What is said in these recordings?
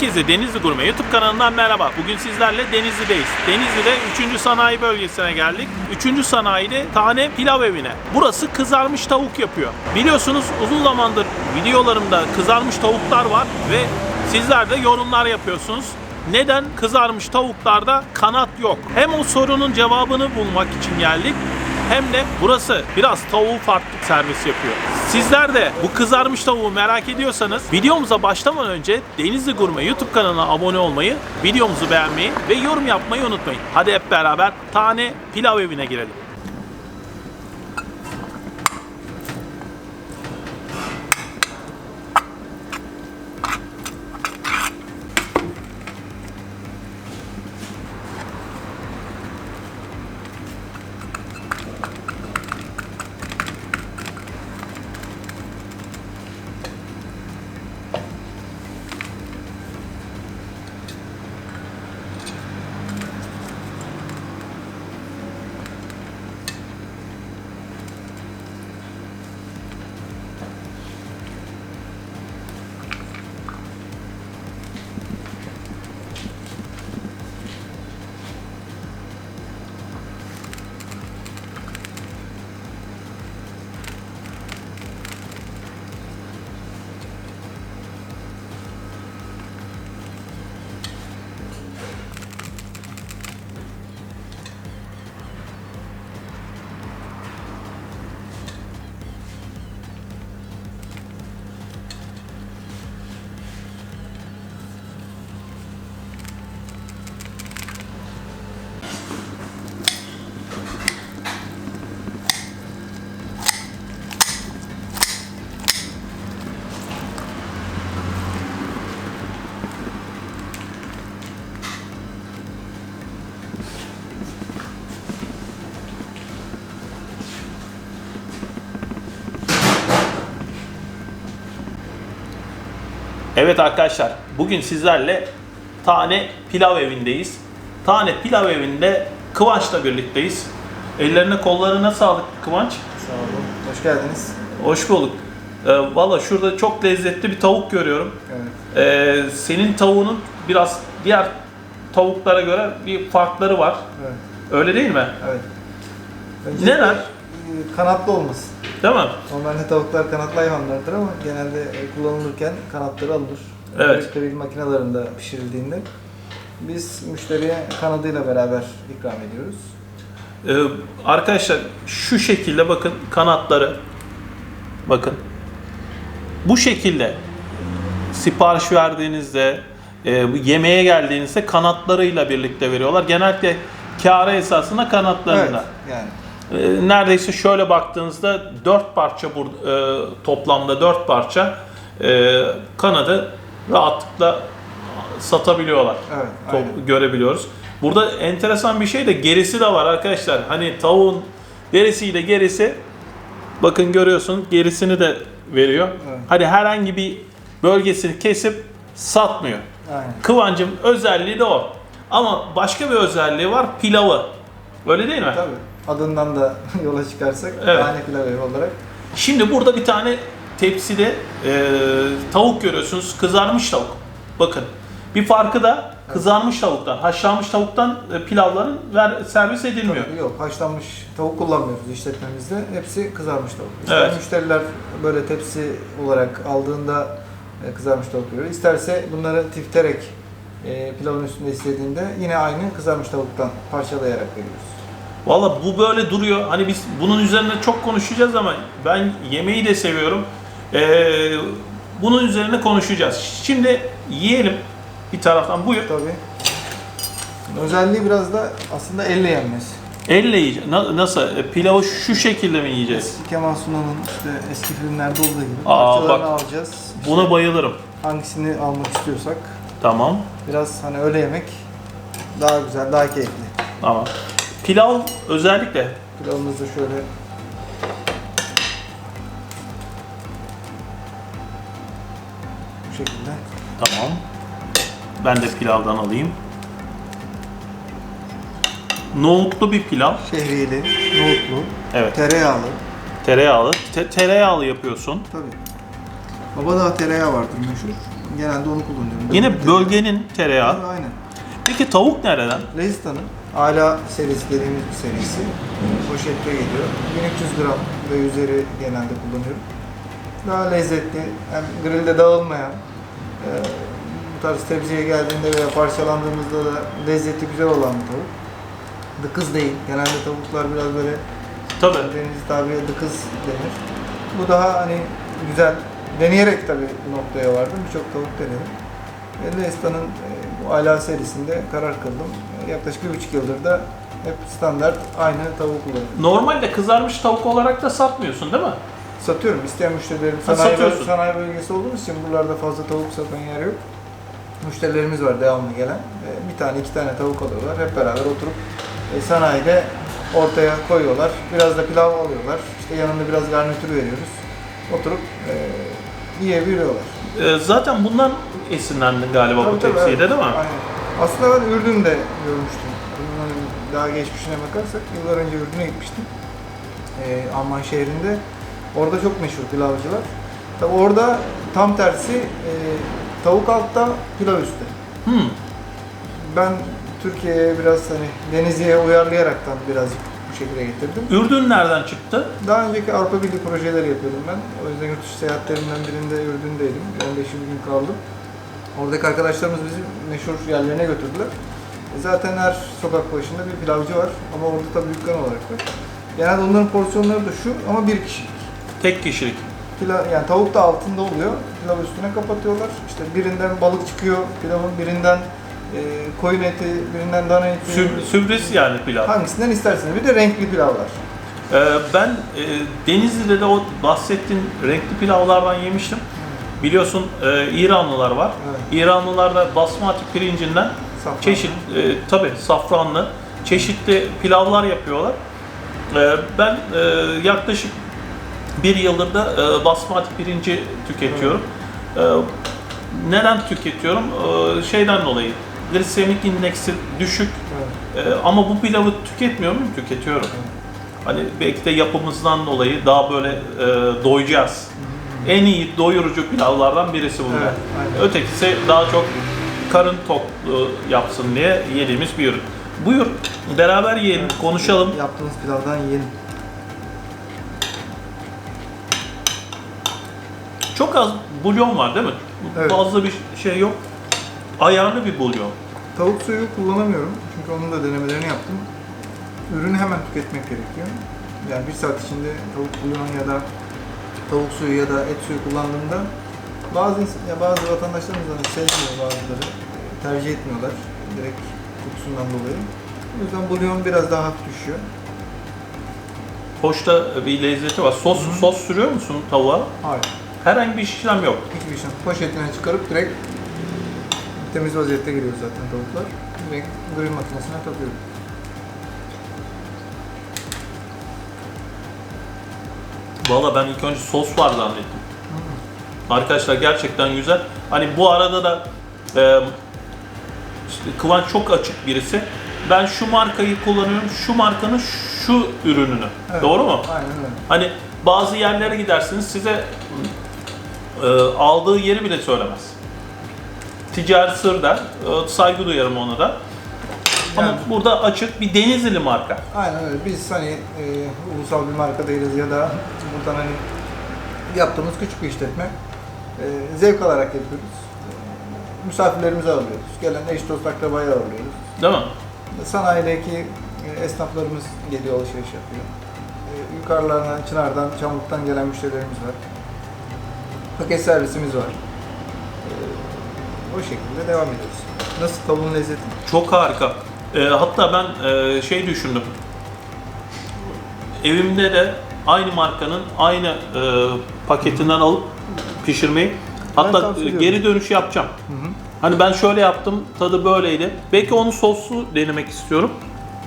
Herkese Denizli Gurme YouTube kanalından merhaba. Bugün sizlerle Denizli'deyiz. Denizli'de 3. sanayi bölgesine geldik. 3. sanayide tane pilav evine. Burası kızarmış tavuk yapıyor. Biliyorsunuz uzun zamandır videolarımda kızarmış tavuklar var ve sizler de yorumlar yapıyorsunuz. Neden kızarmış tavuklarda kanat yok? Hem o sorunun cevabını bulmak için geldik hem de burası biraz tavuğu farklı servis yapıyor. Sizler de bu kızarmış tavuğu merak ediyorsanız videomuza başlamadan önce Denizli Gurme YouTube kanalına abone olmayı, videomuzu beğenmeyi ve yorum yapmayı unutmayın. Hadi hep beraber tane pilav evine girelim. Evet arkadaşlar, bugün sizlerle Tane Pilav Evi'ndeyiz. Tane Pilav Evi'nde Kıvanç'la birlikteyiz. Ellerine kollarına sağlık Kıvanç. Sağ olun. Hoş geldiniz. Hoş bulduk. Ee, Valla şurada çok lezzetli bir tavuk görüyorum. Evet. Ee, senin tavuğunun biraz diğer tavuklara göre bir farkları var. Evet. Öyle değil mi? evet. Öncelikle, Neler? Kanatlı olması. Değil mi? Normalde tavuklar kanatlı hayvanlardır ama genelde e, kullanılırken kanatları alınır. Evet. Grill makinelerinde pişirildiğinde biz müşteriye kanadıyla beraber ikram ediyoruz. Ee, arkadaşlar şu şekilde bakın kanatları bakın bu şekilde sipariş verdiğinizde e, yemeğe geldiğinizde kanatlarıyla birlikte veriyorlar. Genellikle kâra esasında Evet. kanatlarıyla. Yani E, neredeyse şöyle baktığınızda dört parça bur, e, toplamda dört parça e, kanadı rahatlıkla satabiliyorlar. evet. Top- aynen. görebiliyoruz. Burada enteresan bir şey de gerisi de var arkadaşlar. Hani tavuğun derisiyle gerisi bakın görüyorsun gerisini de veriyor. Evet. Hani herhangi bir bölgesini kesip satmıyor. Aynen. Kıvancım özelliği de o. Ama başka bir özelliği var pilavı. Öyle değil mi? Tabii. Adından da yola çıkarsak Evet. tane pilav evi olarak Şimdi burada bir tane tepside e, tavuk görüyorsunuz. Kızarmış tavuk. Bakın. Bir farkı da kızarmış tavuktan, haşlanmış tavuktan e, pilavların ver, servis edilmiyor. Tabii yok haşlanmış tavuk kullanmıyoruz işletmemizde. Hepsi kızarmış tavuk. İster Evet. müşteriler böyle tepsi olarak aldığında e, kızarmış tavuk veriyor. İsterse bunları tifterek e, pilavın üstünde istediğinde yine aynı kızarmış tavuktan parçalayarak veriyoruz. Valla bu böyle duruyor. Hani biz bunun üzerine çok konuşacağız ama ben yemeği de seviyorum. E, bunun üzerine konuşacağız. Şimdi yiyelim bir taraftan. Buyur. Tabii. Özelliği biraz da aslında elle yenmesi. Elle yiyeceğiz. Na- nasıl? E, pilavı şu şekilde mi yiyeceğiz? Eski Kemal Sunal'ın işte eski filmlerde olduğu gibi Aa, parçalarını bak. alacağız. İşte Buna bayılırım. hangisini almak istiyorsak Tamam. biraz hani öyle yemek daha güzel, daha keyifli. Tamam. Pilav özellikle Pilavımızı şöyle bu şekilde. Tamam. Ben de pilavdan alayım. Nohutlu bir pilav. Şehriyeli, nohutlu, Evet. tereyağlı. Tereyağlı. Te- tereyağlı yapıyorsun. Tabii. Babadağ tereyağı vardır meşhur. genelde onu kullanıyorum. Yine Dövme bölgenin tereyağı. tereyağı. Aynen. Peki tavuk nereden? Lezistan'ın Ala serisi dediğimiz bir serisi. Poşette geliyor. 1300 gram ve üzeri genelde kullanıyorum. Daha lezzetli, hem grilde dağılmayan, e, bu tarz tepsiye geldiğinde veya parçalandığımızda da lezzeti güzel olan bir tavuk. Dıkız değil. Genelde tavuklar biraz böyle Tabii. deniz tabiriyle dıkız denir. Bu daha hani güzel. Deneyerek tabii bu noktaya vardım. Birçok tavuk denedim. Ve Lezistan'ın e, bu Ala serisinde karar kıldım. E, Yaklaşık bir buçuk yıldır da hep standart aynı tavuk kullanıyorum. Normalde kızarmış tavuk olarak da satmıyorsun değil mi? Satıyorum. İsteyen müşterilerim Ha, sanayi, satıyorsun. sanayi bölgesi olduğumuz için buralarda fazla tavuk satan yer yok. Müşterilerimiz var devamlı gelen. E, Bir tane iki tane tavuk alıyorlar. Hep beraber oturup e, sanayide ortaya koyuyorlar. Biraz da pilav alıyorlar. İşte yanında biraz garnitür veriyoruz. Oturup e, yiyebiliyorlar. Ee, zaten bundan esinlendin galiba bu Tabii, tabii, tepside evet. değil mi? Aynen. Aslında ben Ürdün'de görmüştüm. Bunun daha geçmişine bakarsak yıllar önce Ürdün'e gitmiştim. Ee, Amman şehrinde. Orada çok meşhur pilavcılar. Tabi orada tam tersi e, tavuk altta pilav üstte. Hmm. Ben Türkiye'ye biraz hani Denizli'ye uyarlayaraktan birazcık bu şekilde getirdim. Ürdün nereden çıktı? Daha önceki Avrupa Birliği projeleri yapıyordum ben. O yüzden yurt dışı seyahatlerimden birinde Ürdün'deydim. 15 gün kaldım. Oradaki arkadaşlarımız bizi meşhur yerlerine götürdüler. E Zaten her sokak başında bir pilavcı var ama orada tabii dükkan olarak var. Genelde onların porsiyonları da şu ama bir kişilik. Tek kişilik. Pilav, yani tavuk da altında oluyor. Pilav üstüne kapatıyorlar. İşte birinden balık çıkıyor, pilavın birinden e, koyun eti, birinden dana eti. Sür- sürpriz yani pilav. Hangisinden isterseniz. Bir de renkli pilavlar. Ee, ben e, Denizli'de de o bahsettiğin renkli pilavlardan yemiştim. Biliyorsun e, İranlılar var. Evet. İranlılar da basmati pirincinden Safranlı. çeşit e, tabi safranlı çeşitli pilavlar yapıyorlar. E, ben e, yaklaşık bir yıldır da e, basmati pirinci tüketiyorum. E, neden tüketiyorum? E, şeyden dolayı glisemik indeksi düşük Evet. ee, ama bu pilavı tüketmiyor muyum? Tüketiyorum. Hani belki de yapımızdan dolayı daha böyle e, doyacağız. En iyi doyurucu pilavlardan birisi bunlar. Evet, aynen. Ötekisi daha çok karın tok e, yapsın diye yediğimiz bir ürün. Buyur, beraber yiyelim, konuşalım. Yaptığınız pilavdan yiyin. Çok az bulyon var değil mi? Evet. Fazla bir şey yok. Ayarlı bir bulyon. Tavuk suyu kullanamıyorum çünkü onun da denemelerini yaptım. Ürünü hemen tüketmek gerekiyor. Yani bir saat içinde tavuk bulyon ya da tavuk suyu ya da et suyu kullandığımda bazı ya bazı vatandaşlarımız da sevmiyor bazıları tercih etmiyorlar direkt kokusundan dolayı. O yüzden bulyon biraz daha hafif düşüyor. Hoşta bir lezzeti var. Sos sos sürüyor musun tavuğa? Hayır. Herhangi bir işlem yok. Hiçbir şey. Poşetine çıkarıp direkt temiz vaziyette geliyor zaten tavuklar. Direkt grill makinesine takıyorum. Valla ben ilk önce sos var zannettim. Arkadaşlar gerçekten güzel. Hani bu arada da e, işte Kıvanç çok açık birisi. Ben şu markayı kullanıyorum, şu markanın şu ürününü. Evet. Doğru mu? Aynen öyle. Hani bazı yerlere gidersiniz size e, aldığı yeri bile söylemez. Ticari sır der. E, saygı duyarım ona da. Ama Yani. burada açık bir Denizli marka. Aynen öyle. Biz hani e, ulusal bir marka değiliz ya da buradan hani yaptığımız küçük bir işletme. E, zevk alarak yapıyoruz. E, misafirlerimizi ağırlıyoruz. Gelen eş dost akrabayı ağırlıyoruz. Değil mi? Sanayideki e, esnaflarımız geliyor alışveriş yapıyor. E, yukarılardan, Çınar'dan, Çamlık'tan gelen müşterilerimiz var. Paket servisimiz var. E, o şekilde devam ediyoruz. Nasıl tavuğun lezzeti? Çok harika. Ee, hatta ben e, şey düşündüm. Evimde de aynı markanın aynı e, paketinden alıp pişirmeyi hatta tavsiye ediyorum. geri dönüş yapacağım. Hı hı. Hani ben şöyle yaptım, tadı böyleydi. Belki onu soslu denemek istiyorum.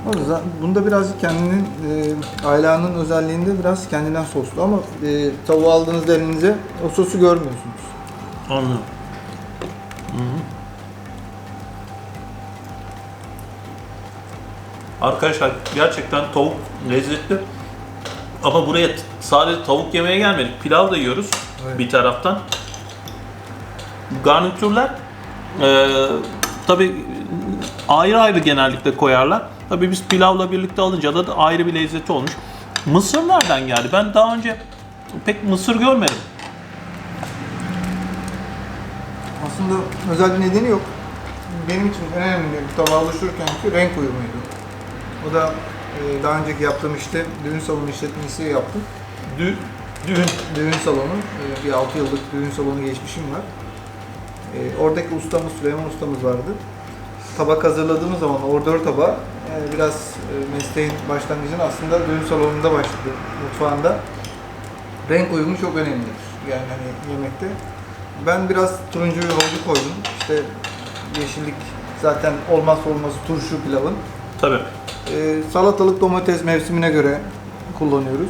O yüzden bunda birazcık kendinin e, ailanın özelliğinde biraz kendinden soslu ama e, tavuğu aldığınızda elinize o sosu görmüyorsunuz. Anladım. Arkadaşlar gerçekten tavuk lezzetli. Ama buraya sadece tavuk yemeye gelmedik. Pilav da yiyoruz Evet. bir taraftan. Garnitürler e, tabi ayrı ayrı genellikle koyarlar. Tabi biz pilavla birlikte alınca da ayrı bir lezzeti olmuş. Mısır nereden geldi? Ben daha önce pek mısır görmedim. Aslında özel bir nedeni yok. Benim için en önemli bir tabağı oluştururkenki renk uyumuydu. O da e, daha önceki yaptığım işte düğün salonu işletmesi yaptım. Dü, düğün. Düğün salonu, e, bir 6 yıllık düğün salonu geçmişim var. E, oradaki ustamız, Süleyman ustamız vardı. Tabak hazırladığımız zaman ordör tabağı e, biraz e, mesleğin başlangıcını aslında düğün salonunda başladı, mutfağında. Renk uyumu çok önemlidir yani hani yemekte. Ben biraz turuncu bir hoca koydum. İşte yeşillik zaten olmazsa olmazı turşu pilavın. Tabi. Ee, salatalık domates mevsimine göre kullanıyoruz.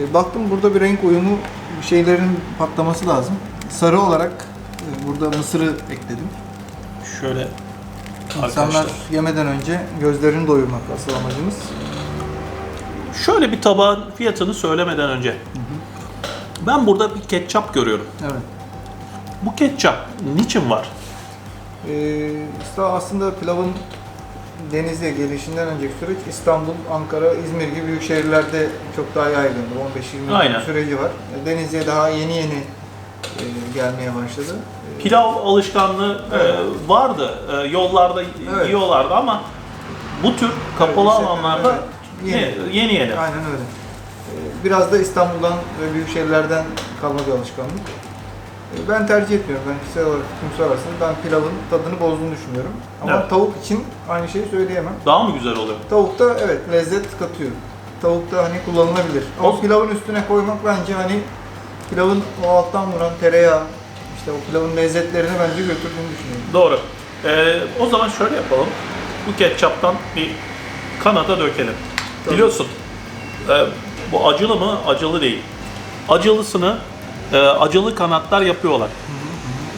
Ee, baktım burada bir renk uyumu şeylerin patlaması lazım. Sarı olarak e, burada mısırı ekledim. Şöyle İnsanlar arkadaşlar. yemeden önce gözlerini doyurmak asıl amacımız. Şöyle bir tabağın fiyatını söylemeden önce. Ben burada bir ketçap görüyorum. Evet. Bu ketçap niçin var? Ee, işte aslında pilavın denize gelişinden önceki süreç İstanbul, Ankara, İzmir gibi büyük şehirlerde çok daha yaygındı. 15-20 Aynen. yıl süreci var. E, Denizli'ye daha yeni yeni e, gelmeye başladı. E, Pilav alışkanlığı Evet. vardı. Yollarda Evet. yiyorlardı ama bu tür kapalı Evet, alanlarda evet. yeni yeni. yeni. Aynen öyle. Biraz da İstanbul'dan ve büyük şehirlerden kalma bir alışkanlık. Ee, Ben tercih etmiyorum. Ben kişisel olarak kim sorarsanız ben pilavın tadını bozduğunu düşünüyorum. Ama Evet. tavuk için aynı şeyi söyleyemem. Daha mı güzel oluyor? Tavukta evet lezzet katıyor. Tavukta hani kullanılabilir. Ama O- pilavın üstüne koymak bence hani pilavın o alttan vuran tereyağı, işte o pilavın lezzetlerini bence götürdüğünü düşünüyorum. Doğru. E, o zaman şöyle yapalım. Bu ketçaptan bir kanata dökelim. Tabii. Biliyorsun e, bu acılı mı? Acılı değil. Acılısını e, acılı kanatlar yapıyorlar.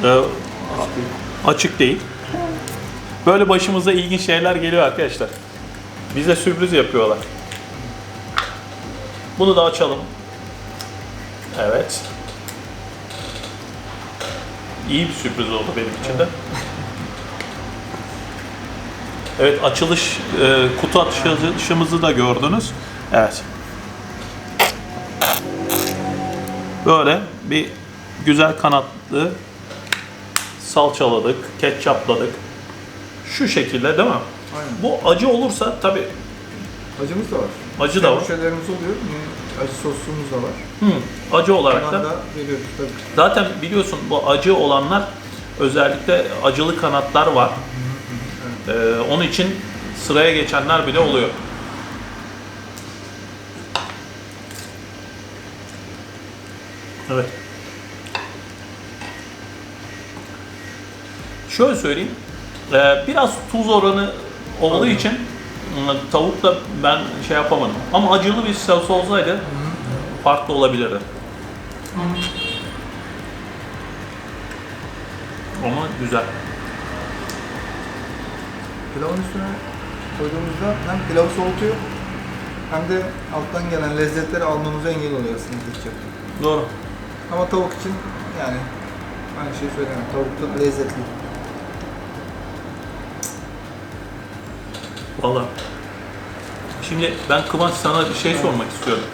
E, açık değil. Böyle başımıza ilginç şeyler geliyor arkadaşlar. Bize sürpriz yapıyorlar. Bunu da açalım. Evet. İyi bir sürpriz oldu benim için de. Evet açılış e, kutu açılışımızı da gördünüz. Evet. Böyle bir güzel kanatlı salçaladık, ketçapladık. Şu şekilde değil mi? Aynen. Bu acı olursa tabi Acımız da var. acı da var. Şeylerimiz oluyor. Yine acı sosumuz da var. Hı, acı olarak Ondan da da veriyoruz tabii. zaten biliyorsun bu acı olanlar özellikle acılı kanatlar var. Ee, onun için sıraya geçenler bile oluyor. Evet. Şöyle söyleyeyim. Ee, biraz tuz oranı olduğu için ım, tavukla ben şey yapamadım. Ama acılı bir sos olsaydı farklı olabilirdi. Ama güzel. Pilavın üstüne koyduğumuzda hem pilavı soğutuyor hem de alttan gelen lezzetleri almamıza engel oluyor aslında. Doğru. Ama tavuk için yani aynı şeyi söyleyemem. Tavuk da lezzetli. Vallahi. Şimdi ben Kıvanç sana bir şey sormak istiyorum.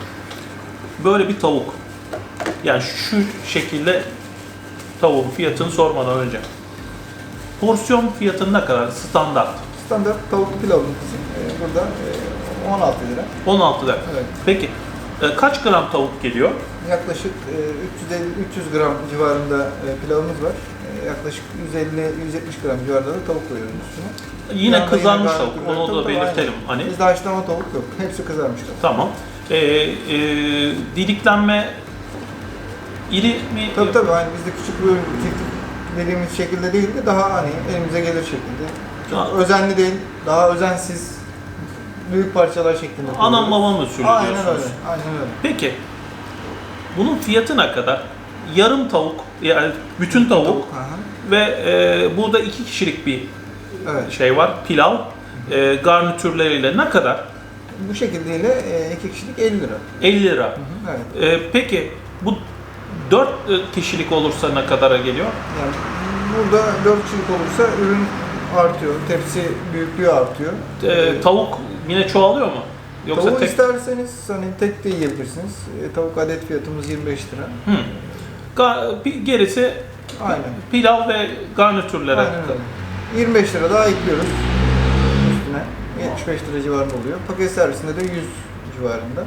Böyle bir tavuk. Yani şu şekilde tavuğun fiyatını sormadan önce. Porsiyon fiyatı ne kadar? Standart. Standart tavuklu pilavımız e, burada e, 16 lira. 16 lira. Evet. Peki e, kaç gram tavuk geliyor? Yaklaşık e, 350-300 gram civarında e, pilavımız var. E, yaklaşık 150-170 gram civarında da tavuk koyuyoruz üstüne. Yine Yanında kızarmış yine tavuk. Onu da belirtelim. Hani Bizde haşlama tavuk yok. Hepsi kızarmış tavuk. tamam. E, e, didiklenme iri mi? Tabii tabii hani bizde küçük bir dediğimiz şekilde değil de daha hani elimize gelir şekilde. Çok Ha. özenli değil, daha özensiz büyük parçalar şeklinde. Anam babam usulü Aynen öyle, aynen öyle. Peki bunun fiyatı ne kadar? Yarım tavuk yani bütün tavuk, Tavuk, ve e, burada iki kişilik bir Evet. şey var pilav e, garnitürleriyle ne kadar? Bu şekildeyle e, iki kişilik 50 lira. 50 lira. Evet. E, peki bu 4 kişilik olursa ne kadara geliyor? Yani Burada 4 kişilik olursa ürün artıyor. Tepsi büyüklüğü artıyor. Ee, tavuk yine çoğalıyor mu? Yoksa Tavuğu tek... isterseniz hani tek de yiyebilirsiniz. E, tavuk adet fiyatımız 25 lira. Hı. Ga- gerisi Aynen. pilav ve garnitürlere. Aynen öyle. 25 lira daha ekliyoruz üstüne. 75 lira civarında oluyor. Paket servisinde de 100 civarında.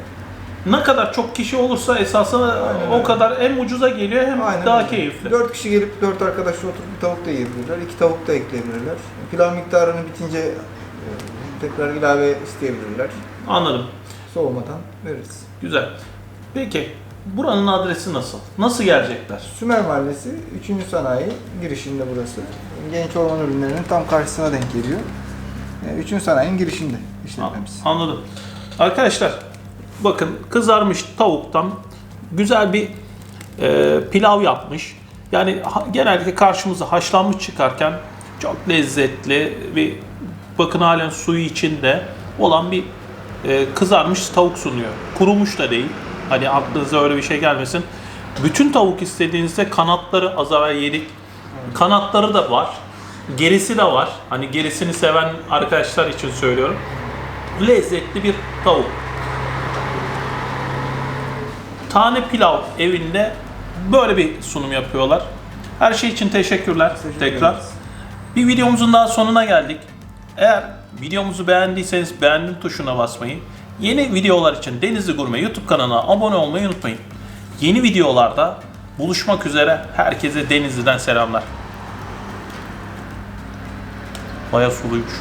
Ne kadar çok kişi olursa esasında Aynen o öyle. kadar hem ucuza geliyor hem Aynen daha öyle. keyifli. 4 kişi gelip 4 arkadaşla oturup bir tavuk da yiyebilirler. 2 tavuk da ekleyebilirler. Pilav miktarını bitince tekrar ilave isteyebilirler. Anladım. Soğumadan veririz. Güzel. Peki buranın adresi nasıl? Nasıl gelecekler? Sümer Mahallesi 3. sanayi girişinde burası. Genç orman ürünlerinin tam karşısına denk geliyor. 3. sanayinin girişinde işletmemiz. Anladım. Arkadaşlar bakın kızarmış tavuktan güzel bir e, pilav yapmış. Yani genellikle karşımıza haşlanmış çıkarken çok lezzetli bir bakın halen suyu içinde olan bir e, kızarmış tavuk sunuyor. Kurumuş da değil. Hani aklınıza öyle bir şey gelmesin. Bütün tavuk istediğinizde kanatları az evvel yedik. Kanatları da var. Gerisi de var. Hani gerisini seven arkadaşlar için söylüyorum lezzetli bir tavuk. Tane pilav evinde böyle bir sunum yapıyorlar. Her şey için teşekkürler Teşekkür tekrar. ederiz. Bir videomuzun daha sonuna geldik. Eğer videomuzu beğendiyseniz beğendim tuşuna basmayı, yeni videolar için Denizli Gurme YouTube kanalına abone olmayı unutmayın. Yeni videolarda buluşmak üzere herkese Denizli'den selamlar. Baya suluymuş.